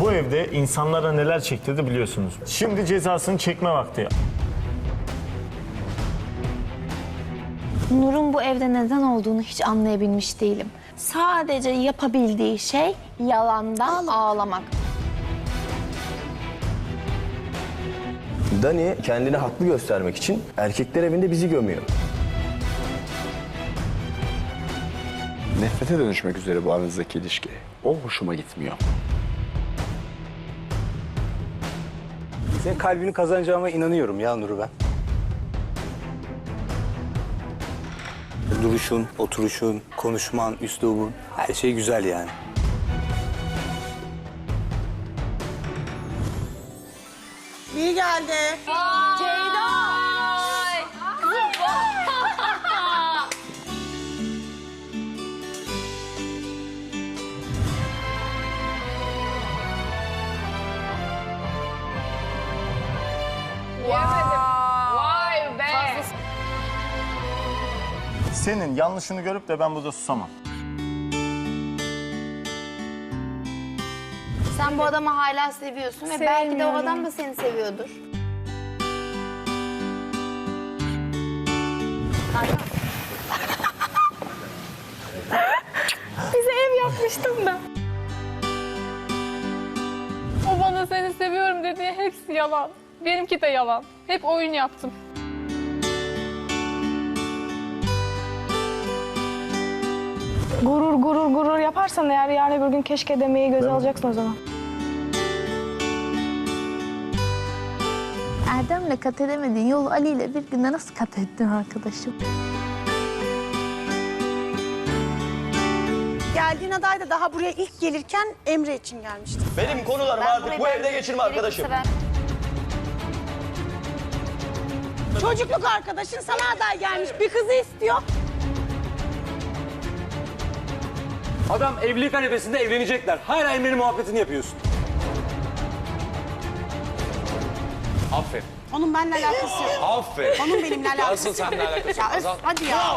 Bu evde insanlara neler çektirdi biliyorsunuz. Şimdi cezasını çekme vakti. Nur'un bu evde neden olduğunu hiç anlayabilmiş değilim. Sadece yapabildiği şey yalandan ağlamak. Dani kendini haklı göstermek için erkekler evinde bizi gömüyor. Nefrete dönüşmek üzere bu aranızdaki ilişki. O hoşuma gitmiyor. Senin kalbini kazanacağıma inanıyorum ya Nuru ben. Duruşun, oturuşun, konuşman, üslubun her şey güzel yani. İyi geldi. Vay be. Senin yanlışını görüp de ben burada susamam. Sen bu adamı hala seviyorsun ve belki de o adam da seni seviyordur. Bize ev yapmıştım da. O bana seni seviyorum dediği hepsi yalan. Benimki de yalan. Hep oyun yaptım. Gurur gurur gurur yaparsan eğer yarın öbür gün keşke demeyi göze alacaksın o zaman. Erdem'le kat edemediğin yolu Ali ile bir günde nasıl kat ettin arkadaşım? Geldiğin aday da daha buraya ilk gelirken Emre için gelmişti. Benim konularımı artık bu evde geçirme arkadaşım. Çocukluk arkadaşın sana aday gelmiş. Bir kızı istiyor. Adam evlilik arifesinde evlenecekler. Hala Emre'nin muhabbetini yapıyorsun. Aferin. Onun benimle alakası yok. Aferin. Onun benimle alakası Asıl yok. seninle alakası Ya yok. öf, Azal. hadi ya.